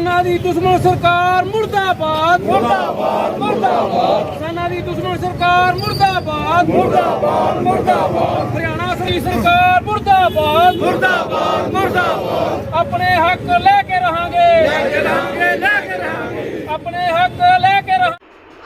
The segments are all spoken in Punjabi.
ਕਿਸਾਨਾਂ ਦੀ ਦੁਸ਼ਮਣ ਸਰਕਾਰ ਮੁਰਦਾਬਾਦ। ਮੁਰਦਾਬਾਦ ਮੁਰਦਾਬਾਦ। ਕਿਸਾਨਾਂ ਦੀ ਦੁਸ਼ਮਣ ਸਰਕਾਰ ਮੁਰਦਾਬਾਦ। ਮੁਰਦਾਬਾਦ ਮੁਰਦਾਬਾਦ। ਹਰਿਆਣਾ ਸਰੀ ਸਰਕਾਰ ਮੁਰਦਾਬਾਦ। ਮੁਰਦਾਬਾਦ ਮੁਰਦਾਬਾਦ। ਆਪਣੇ ਹੱਕ ਲੈ ਕੇ ਰਹਾਂਗੇ। ਲੈ ਕੇ ਰਹਾਂਗੇ ਲੈ ਕੇ ਰਹਾਂਗੇ। ਆਪਣੇ ਹੱਕ ਲੈ ਕੇ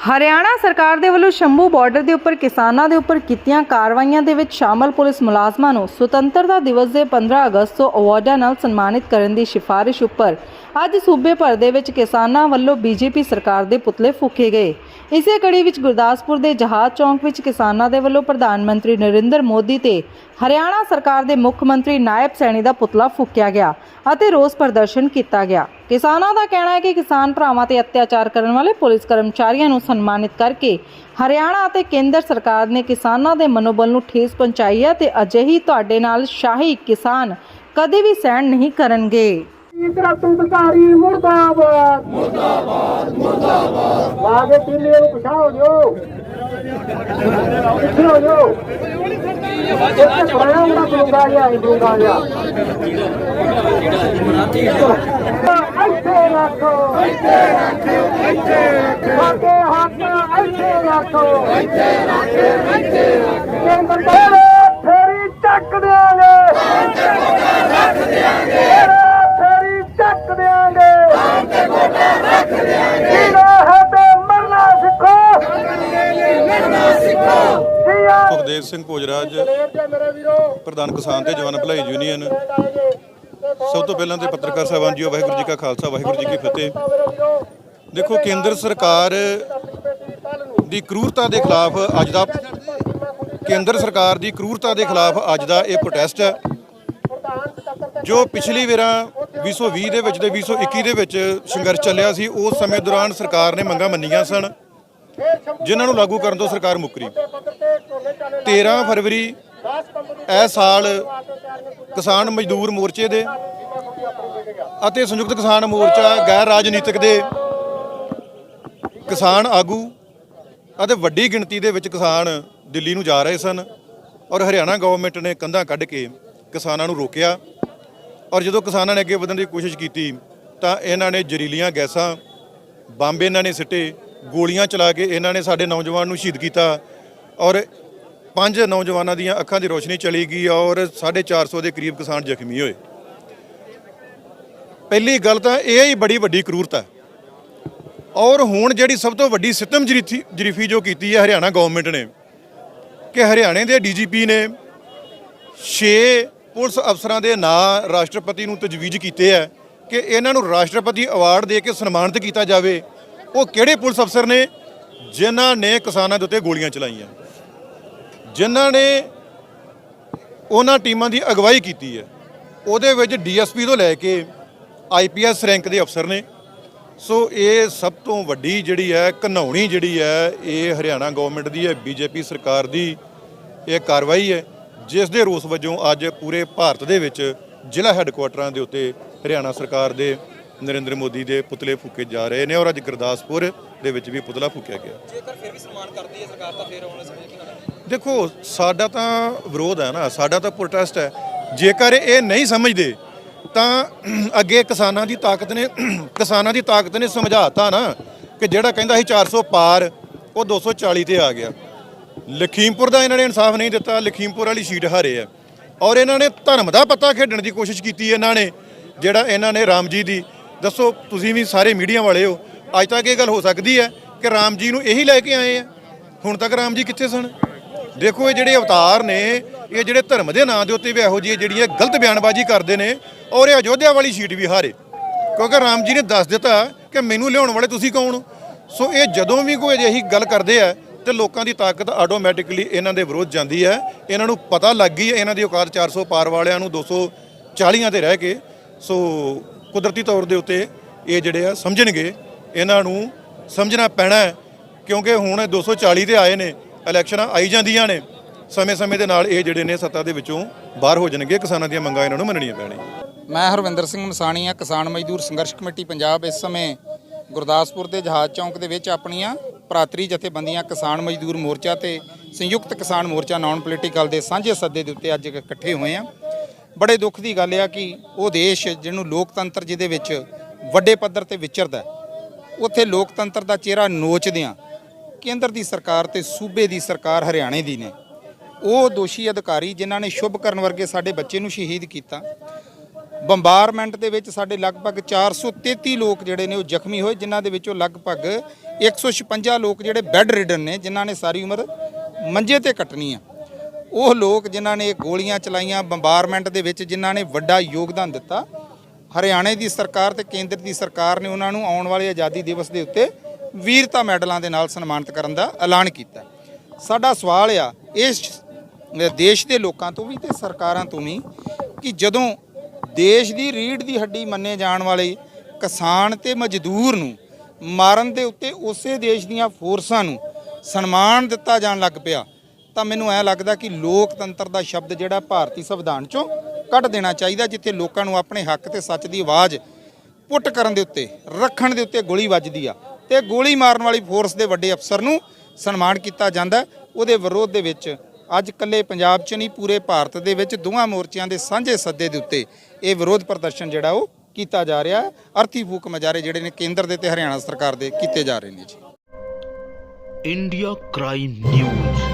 ਹਰਿਆਣਾ ਸਰਕਾਰ ਦੇ ਵੱਲੋਂ ਸ਼ੰਭੂ ਬਾਰਡਰ ਦੇ ਉੱਪਰ ਕਿਸਾਨਾਂ ਦੇ ਉੱਪਰ ਕੀਤੀਆਂ ਕਾਰਵਾਈਆਂ ਦੇ ਵਿੱਚ ਸ਼ਾਮਲ ਪੁਲਿਸ ਮੁਲਾਜ਼ਮਾਂ ਨੂੰ ਸੁਤੰਤਰਤਾ ਦਿਵਸ ਦੇ 15 ਅਗਸਤ ਤੋਂ ਅਵਾਰਡਾਂ ਨਾਲ ਸਨਮਾਨਿਤ ਕਰਨ ਦੀ ਸਿਫਾਰਿਸ਼ ਉੱਪਰ ਅੱਜ ਸੂਬੇ ਭਰ ਦੇ ਵਿੱਚ ਕਿਸਾਨਾਂ ਵੱਲੋਂ ਬੀਜੇਪੀ ਸਰਕਾਰ ਦੇ ਪੁਤਲੇ ਫੂਕੇ ਗਏ। ਇਸੇ ਕੜੀ ਵਿੱਚ ਗੁਰਦਾਸਪੁਰ ਦੇ ਜਹਾਜ਼ ਚੌਂਕ ਵਿੱਚ ਕਿਸਾਨਾਂ ਦੇ ਵੱਲੋਂ ਪ੍ਰਧਾਨ ਮੰਤਰੀ ਨਰਿੰਦਰ ਮੋਦੀ ਤੇ ਹਰਿਆਣਾ ਸਰਕਾਰ ਦੇ ਮੁੱਖ ਮੰਤਰੀ ਨਾਇਬ ਸੈਣੀ ਦਾ ਪੁਤਲਾ ਫੂਕਿਆ ਗਿਆ ਅਤੇ ਰੋਸ ਪ੍ਰਦਰਸ਼ਨ ਕੀਤਾ ਗਿਆ। ਕਿਸਾਨਾਂ ਦਾ ਕਹਿਣਾ ਹੈ ਕਿ ਕਿਸਾਨ ਭਰਾਵਾਂ ਤੇ ਅਤਿਆਚਾਰ ਕਰਨ ਵਾਲੇ ਪੁਲਿਸ ਕਰਮਚਾਰੀਆਂ ਨੂੰ ਸਨਮਾਨਿਤ ਕਰਕੇ ਹਰਿਆਣਾ ਅਤੇ ਕੇਂਦਰ ਸਰਕਾਰ ਨੇ ਕਿਸਾਨਾਂ ਦੇ ਮਨੋਬਲ ਨੂੰ ਠੇਸ ਪਹੁੰਚਾਈ ਹੈ ਤੇ ਅਜਿਹੀ ਤੁਹਾਡੇ ਨਾਲ ਸ਼ਾਹੀ ਕਿਸਾਨ ਕਦੇ ਵੀ ਸਹਿਣ ਨਹੀਂ ਕਰਨਗੇ। ਇੰਦਰਾ ਤੁੰਦਕਾਰੀ ਮੁਰਦਾਬਾਦ। ਮੁਰਦਾਬਾਦ ਆਗੇ ਪੀਲੇ ਨੂੰ ਪਛਾਓ ਜੋ ਪਿੱਛੇ ਹੋ ਜੋ ਇੱਥੇ ਬੜਾ ਬੜਾ ਬੁਲਗਾ ਗਿਆ ਹਿੰਦੂਗਾ ਗਿਆ ਇੱਥੇ ਰੱਖੋ ਇੱਥੇ ਰੱਖੋ ਇੱਥੇ ਰੱਖੋ ਹੱਥ ਇੱਥੇ ਰੱਖੋ ਇੱਥੇ ਰੱਖੋ ਇੱਥੇ ਰੱਖੋ ਸੁਖਦੇਵ ਸਿੰਘ ਭੋਜਰਾਜ, ਪ੍ਰਧਾਨ ਕਿਸਾਨ ਤੇ ਜਵਾਨ ਭਲਾਈ ਯੂਨੀਅਨ, ਸਭ ਤੋਂ ਪਹਿਲਾਂ ਤੇ ਪੱਤਰਕਾਰ ਸਾਹਿਬਾਨ ਜੀਓ ਵਾਹਿਗੁਰੂ ਜੀ ਕਾ ਖਾਲਸਾ, ਵਾਹਿਗੁਰੂ ਜੀ ਕੀ ਫਤਿਹ। ਦੇਖੋ, ਕੇਂਦਰ ਸਰਕਾਰ ਦੀ ਕਰੂਰਤਾ ਦੇ ਖਿਲਾਫ ਅੱਜ ਦਾ ਕੇਂਦਰ ਸਰਕਾਰ ਦੀ ਕਰੂਰਤਾ ਦੇ ਖਿਲਾਫ ਅੱਜ ਦਾ ਇਹ ਪ੍ਰੋਟੈਸਟ ਹੈ, ਜੋ ਪਿਛਲੀ ਵੇਰਾ 2020 ਦੇ ਵਿੱਚ ਤੇ 2021 ਦੇ ਵਿੱਚ ਸੰਘਰਸ਼ ਚੱਲਿਆ ਸੀ, ਉਸ ਸਮੇਂ ਦੌਰਾਨ ਸਰਕਾਰ ਨੇ ਮੰਗਾਂ ਮੰਨੀਆਂ ਸਨ। ਜਿਨ੍ਹਾਂ ਨੂੰ ਲਾਗੂ ਕਰਨ ਤੋਂ ਸਰਕਾਰ ਮੁੱਕਰੀ। 13 ਫਰਵਰੀ ਇਹ ਸਾਲ ਕਿਸਾਨ ਮਜ਼ਦੂਰ ਮੋਰਚੇ ਦੇ ਅਤੇ ਸੰਯੁਕਤ ਕਿਸਾਨ ਮੋਰਚਾ ਗੈਰ ਰਾਜਨੀਤਿਕ ਦੇ ਕਿਸਾਨ ਆਗੂ ਅਤੇ ਵੱਡੀ ਗਿਣਤੀ ਦੇ ਵਿੱਚ ਕਿਸਾਨ ਦਿੱਲੀ ਨੂੰ ਜਾ ਰਹੇ ਸਨ ਔਰ ਹਰਿਆਣਾ ਗਵਰਨਮੈਂਟ ਨੇ ਕੰਧਾਂ ਕੱਢ ਕੇ ਕਿਸਾਨਾਂ ਨੂੰ ਰੋਕਿਆ। ਔਰ ਜਦੋਂ ਕਿਸਾਨਾਂ ਨੇ ਅੱਗੇ ਵਧਣ ਦੀ ਕੋਸ਼ਿਸ਼ ਕੀਤੀ ਤਾਂ ਇਹਨਾਂ ਨੇ ਜ਼ਹਿਰੀਲੀਆਂ ਗੈਸਾਂ, ਬੰਬ ਇਹਨਾਂ ਨੇ ਸਿੱਟੇ ਗੋਲੀਆਂ ਚਲਾ ਕੇ ਇਹਨਾਂ ਨੇ ਸਾਡੇ ਨੌਜਵਾਨ ਨੂੰ ਸ਼ਹੀਦ ਕੀਤਾ ਔਰ ਪੰਜ ਨੌਜਵਾਨਾਂ ਦੀਆਂ ਅੱਖਾਂ ਦੀ ਰੋਸ਼ਨੀ ਚਲੀ ਗਈ ਔਰ 450 ਦੇ ਕਰੀਬ ਕਿਸਾਨ ਜ਼ਖਮੀ ਹੋਏ। ਪਹਿਲੀ ਗੱਲ ਤਾਂ ਇਹ ਹੀ ਬੜੀ ਵੱਡੀ ਕਰੂਰਤਾ ਹੈ। ਔਰ ਹੁਣ ਜਿਹੜੀ ਸਭ ਤੋਂ ਵੱਡੀ ਸਿੱਤਮ ਜਰੀਥੀ ਜਰੀਫੀ ਜੋ ਕੀਤੀ ਹੈ ਹਰਿਆਣਾ ਗਵਰਨਮੈਂਟ ਨੇ, ਕਿ ਹਰਿਆਣੇ ਦੇ ਡੀਜੀਪੀ ਨੇ 6 ਪੁਲਿਸ ਅਫਸਰਾਂ ਦੇ ਨਾਂ ਰਾਸ਼ਟਰਪਤੀ ਨੂੰ ਤਜਵੀਜ਼ ਕੀਤੇ ਹੈ ਕਿ ਇਹਨਾਂ ਨੂੰ ਰਾਸ਼ਟਰਪਤੀ ਅਵਾਰਡ ਦੇ ਕੇ ਸਨਮਾਨਿਤ ਕੀਤਾ ਜਾਵੇ। ਉਹ ਕਿਹੜੇ ਪੁਲਿਸ ਅਫਸਰ ਨੇ? ਜਿਨ੍ਹਾਂ ਨੇ ਕਿਸਾਨਾਂ ਦੇ ਉੱਤੇ ਗੋਲੀਆਂ ਚਲਾਈਆਂ। ਜਿਨ੍ਹਾਂ ਨੇ ਉਹਨਾਂ ਟੀਮਾਂ ਦੀ ਅਗਵਾਈ ਕੀਤੀ ਹੈ। ਉਹਦੇ ਵਿੱਚ ਡੀਐਸਪੀ ਤੋਂ ਲੈ ਕੇ ਆਈਪੀਐਸ ਰੈਂਕ ਦੇ ਅਫਸਰ ਨੇ। ਸੋ ਇਹ ਸਭ ਤੋਂ ਵੱਡੀ ਜਿਹੜੀ ਹੈ ਘਨੌਣੀ ਜਿਹੜੀ ਹੈ, ਇਹ ਹਰਿਆਣਾ ਗਵਰਨਮੈਂਟ ਦੀ ਹੈ ਬੀਜੇਪੀ ਸਰਕਾਰ ਦੀ ਇਹ ਕਾਰਵਾਈ ਹੈ, ਜਿਸ ਦੇ ਰੋਸ ਵਜੋਂ ਅੱਜ ਪੂਰੇ ਭਾਰਤ ਦੇ ਵਿੱਚ ਜ਼ਿਲ੍ਹਾ ਹੈੱਡਕੁਆਟਰਾਂ ਦੇ ਉੱਤੇ ਹਰਿਆਣਾ ਸਰਕਾਰ ਦੇ ਨਰਿੰਦਰ ਮੋਦੀ ਦੇ ਪੁਤਲੇ ਫੂਕੇ ਜਾ ਰਹੇ ਨੇ ਔਰ ਅੱਜ ਗੁਰਦਾਸਪੁਰ ਦੇ ਵਿੱਚ ਵੀ ਪੁਤਲਾ ਫੂਕਿਆ ਗਿਆ। ਜੇਕਰ ਫਿਰ ਵੀ ਸਨਮਾਨ ਕਰਦੀ ਹੈ ਸਰਕਾਰ ਤਾਂ ਫਿਰ ਆਉਣ ਵਾਲੇ ਸਮੇਂ 'ਚ ਕੀ ਕਰਨਾ ਦੇਖੋ ਸਾਡਾ ਤਾਂ ਵਿਰੋਧ ਹੈ ਨਾ ਸਾਡਾ ਤਾਂ ਪ੍ਰੋਟੈਸਟ ਹੈ। ਜੇਕਰ ਇਹ ਨਹੀਂ ਸਮਝਦੇ ਤਾਂ ਅੱਗੇ ਕਿਸਾਨਾਂ ਦੀ ਤਾਕਤ ਨੇ ਕਿਸਾਨਾਂ ਦੀ ਤਾਕਤ ਨੇ ਸਮਝਾਤਾ ਨਾ ਕਿ ਜਿਹੜਾ ਕਹਿੰਦਾ ਸੀ 400 ਪਾਰ ਉਹ 240 ਤੇ ਆ ਗਿਆ। ਲਖੀਮਪੁਰ ਦਾ ਇਹਨਾਂ ਨੇ ਇਨਸਾਫ ਨਹੀਂ ਦਿੱਤਾ ਲਖੀਮਪੁਰ ਵਾਲੀ ਸੀਟ ਹਾਰੇ ਆ ਔਰ ਇਹਨਾਂ ਨੇ ਧਰਮ ਦਾ ਪੱਤਾ ਖੇਡਣ ਦੀ ਕੋਸ਼ਿਸ਼ ਕੀਤੀ ਇਹਨਾਂ ਨੇ ਜਿਹੜਾ ਇਹਨਾਂ ਨੇ ਰਾਮ ਜੀ ਦੀ ਦੱਸੋ, ਤੁਸੀਂ ਵੀ ਸਾਰੇ ਮੀਡੀਆ ਵਾਲੇ ਹੋ। ਅੱਜ ਤੱਕ ਇਹ ਗੱਲ ਹੋ ਸਕਦੀ ਹੈ ਕਿ ਰਾਮ ਜੀ ਨੂੰ ਇਹੀ ਲੈ ਕੇ ਆਏ ਆ। ਹੁਣ ਤੱਕ ਰਾਮ ਜੀ ਕਿੱਥੇ ਸਨ? ਦੇਖੋ, ਇਹ ਜਿਹੜੇ ਅਵਤਾਰ ਨੇ, ਇਹ ਜਿਹੜੇ ਧਰਮ ਦੇ ਨਾਂ ਦੇ ਉੱਤੇ ਵੀ ਇਹੋ ਜਿਹੀ ਜਿਹੜੀਆਂ ਗਲਤ ਬਿਆਨਬਾਜ਼ੀ ਕਰਦੇ ਨੇ ਔਰ ਇਹ ਅਯੋਧਿਆ ਵਾਲੀ ਸੀਟ ਵੀ ਹਾਰੇ। ਕਿਉਂਕਿ ਰਾਮ ਜੀ ਨੇ ਦੱਸ ਦਿੱਤਾ ਕਿ ਮੈਨੂੰ ਲਿਆਉਣ ਵਾਲੇ ਤੁਸੀਂ ਕੌਣ ਹੋ? ਸੋ ਇਹ ਜਦੋਂ ਵੀ ਕੋਈ ਅਜਿਹੀ ਗੱਲ ਕਰਦੇ ਆ ਤੇ ਲੋਕਾਂ ਦੀ ਤਾਕਤ ਆਟੋਮੈਟਿਕਲੀ ਇਹਨਾਂ ਦੇ ਵਿਰੋਧ ਜਾਂਦੀ ਹੈ। ਇਹਨਾਂ ਨੂੰ ਪਤਾ ਲੱਗ ਗਈ ਹੈ, ਇਹਨਾਂ ਦੀ ਔਕਾਤ 400 ਪਾਰ ਵਾਲਿਆਂ ਨੂੰ 240 ਤੇ ਰਹਿ ਕੇ। ਸੋ ਕੁਦਰਤੀ ਤੌਰ ਦੇ ਉੱਤੇ ਇਹ ਜਿਹੜੇ ਆ ਸਮਝਣਗੇ, ਇਹਨਾਂ ਨੂੰ ਸਮਝਣਾ ਪੈਣਾ ਹੈ, ਕਿਉਂਕਿ ਹੁਣ 240 ਤੇ ਆਏ ਨੇ, ਇਲੈਕਸ਼ਨਾਂ ਆਈ ਜਾਂਦੀਆਂ ਨੇ, ਸਮੇਂ-ਸਮੇਂ ਦੇ ਨਾਲ ਇਹ ਜਿਹੜੇ ਨੇ ਸੱਤਾ ਦੇ ਵਿੱਚੋਂ ਬਾਹਰ ਹੋ ਜਾਣਗੇ, ਕਿਸਾਨਾਂ ਦੀਆਂ ਮੰਗਾਂ ਇਹਨਾਂ ਨੂੰ ਮੰਨਣੀਆਂ ਪੈਣੀਆਂ। ਮੈਂ ਹਰਵਿੰਦਰ ਸਿੰਘ ਮਨਸਾਣੀ ਆ ਕਿਸਾਨ ਮਜ਼ਦੂਰ ਸੰਘਰਸ਼ ਕਮੇਟੀ ਪੰਜਾਬ, ਇਸ ਸਮੇਂ ਗੁਰਦਾਸਪੁਰ ਦੇ ਜਹਾਜ਼ ਚੌਂਕ ਦੇ ਵਿੱਚ ਆਪਣੀਆਂ ਭਰਾਤਰੀ ਜਥੇਬੰਦੀਆਂ ਕਿਸਾਨ ਮਜ਼ਦੂਰ ਮੋਰਚਾ ਤੇ ਸੰਯੁਕਤ ਕਿਸਾਨ ਮੋਰਚਾ ਨਾਨ ਪੋਲੀਟੀਕਲ ਦੇ ਸਾਂਝੇ ਸੱਦੇ ਦੇ ਉੱਤੇ ਅੱਜ ਇਕੱਠੇ ਹੋਏ ਆ। ਬੜੇ ਦੁੱਖ ਦੀ ਗੱਲ ਆ ਕਿ ਉਹ ਦੇਸ਼ ਜਿਹਨੂੰ ਲੋਕਤੰਤਰ ਜਿਹਦੇ ਵਿੱਚ ਵੱਡੇ ਪੱਧਰ ਤੇ ਵਿਚਰਦਾ ਉੱਥੇ ਲੋਕਤੰਤਰ ਦਾ ਚਿਹਰਾ ਨੋਚਦਿਆਂ ਕੇਂਦਰ ਦੀ ਸਰਕਾਰ ਤੇ ਸੂਬੇ ਦੀ ਸਰਕਾਰ ਹਰਿਆਣੇ ਦੀ ਨੇ। ਉਹ ਦੋਸ਼ੀ ਅਧਿਕਾਰੀ ਜਿਨ੍ਹਾਂ ਨੇ ਸ਼ੁਭ ਕਰਨ ਵਰਗੇ ਸਾਡੇ ਬੱਚੇ ਨੂੰ ਸ਼ਹੀਦ ਕੀਤਾ। ਬੰਬਾਰਮੈਂਟ ਦੇ ਵਿੱਚ ਸਾਡੇ ਲਗਭਗ 433 ਲੋਕ ਜਿਹੜੇ ਨੇ ਉਹ ਜ਼ਖਮੀ ਹੋਏ, ਜਿਨ੍ਹਾਂ ਦੇ ਵਿੱਚੋਂ ਲਗਭਗ 156 ਲੋਕ ਜਿਹੜੇ ਬੈੱਡ ਰਿਡਨ ਨੇ, ਜਿਨ੍ਹਾਂ ਨੇ ਸਾਰੀ ਉਮਰ ਮੰਜੇ ਤੇ ਕੱਟਣੀ ਆ। ਉਹ ਲੋਕ ਜਿਨ੍ਹਾਂ ਨੇ ਗੋਲੀਆਂ ਚਲਾਈਆਂ ਬੰਬਾਰਮੈਂਟ ਦੇ ਵਿੱਚ, ਜਿਨ੍ਹਾਂ ਨੇ ਵੱਡਾ ਯੋਗਦਾਨ ਦਿੱਤਾ, ਹਰਿਆਣੇ ਦੀ ਸਰਕਾਰ ਤੇ ਕੇਂਦਰ ਦੀ ਸਰਕਾਰ ਨੇ ਉਹਨਾਂ ਨੂੰ ਆਉਣ ਵਾਲੇ ਆਜ਼ਾਦੀ ਦਿਵਸ ਦੇ ਉੱਤੇ ਵੀਰਤਾ ਮੈਡਲਾਂ ਦੇ ਨਾਲ ਸਨਮਾਨਿਤ ਕਰਨ ਦਾ ਐਲਾਨ ਕੀਤਾ। ਸਾਡਾ ਸਵਾਲ ਆ, ਇਸ ਦੇਸ਼ ਦੇ ਲੋਕਾਂ ਤੋਂ ਵੀ ਤੇ ਸਰਕਾਰਾਂ ਤੋਂ ਵੀ, ਕਿ ਜਦੋਂ ਦੇਸ਼ ਦੀ ਰੀੜ ਦੀ ਹੱਡੀ ਮੰਨੇ ਜਾਣ ਵਾਲੇ ਕਿਸਾਨ ਤੇ ਮਜ਼ਦੂਰ ਨੂੰ ਮਾਰਨ ਦੇ ਉੱਤੇ ਉਸੇ ਦੇਸ਼ ਦੀਆਂ ਫੋਰਸਾਂ ਨੂੰ ਸਨਮਾਨ ਦਿੱਤਾ ਜਾਣ ਲੱਗ ਪਿਆ ਤਾਂ ਮੈਨੂੰ ਐ ਲੱਗਦਾ ਕਿ ਲੋਕਤੰਤਰ ਦਾ ਸ਼ਬਦ ਜਿਹੜਾ ਭਾਰਤੀ ਸੰਵਿਧਾਨ ਚੋਂ ਕੱਢ ਦੇਣਾ ਚਾਹੀਦਾ, ਜਿੱਥੇ ਲੋਕਾਂ ਨੂੰ ਆਪਣੇ ਹੱਕ ਤੇ ਸੱਚ ਦੀ ਆਵਾਜ਼ ਪੁੱਟ ਕਰਨ ਦੇ ਉੱਤੇ, ਰੱਖਣ ਦੇ ਉੱਤੇ ਗੋਲੀ ਵੱਜਦੀ ਆ। ਤੇ ਗੋਲੀ ਮਾਰਨ ਵਾਲੀ ਫੋਰਸ ਦੇ ਵੱਡੇ ਅਫਸਰ ਨੂੰ ਸਨਮਾਨ ਕੀਤਾ ਜਾਂਦਾ ਉਹਦੇ ਵਿਰੋਧ ਦੇ ਵਿੱਚ ਅੱਜ ਕੱਲੇ ਪੰਜਾਬ 'ਚ ਨਹੀਂ, ਪੂਰੇ ਭਾਰਤ ਦੇ ਵਿੱਚ ਦੋਹਾਂ ਮੋਰਚਿਆਂ ਦੇ ਸਾਂਝੇ ਸੱਦੇ ਦੇ ਉੱਤੇ ਇਹ ਵਿਰੋਧ ਪ੍ਰਦਰਸ਼ਨ ਜਿਹੜਾ ਉਹ ਕੀਤਾ ਜਾ ਰਿਹਾ ਅਰਥੀ ਫੂਕ ਮਜਾਰੇ ਜਿਹੜੇ ਨੇ ਕੇਂਦਰ ਦੇ ਤੇ ਹਰਿਆਣਾ ਸਰਕਾਰ ਦੇ ਕੀਤੇ ਜਾ ਰਹੇ ਨੇ ਜੀ। India crime news.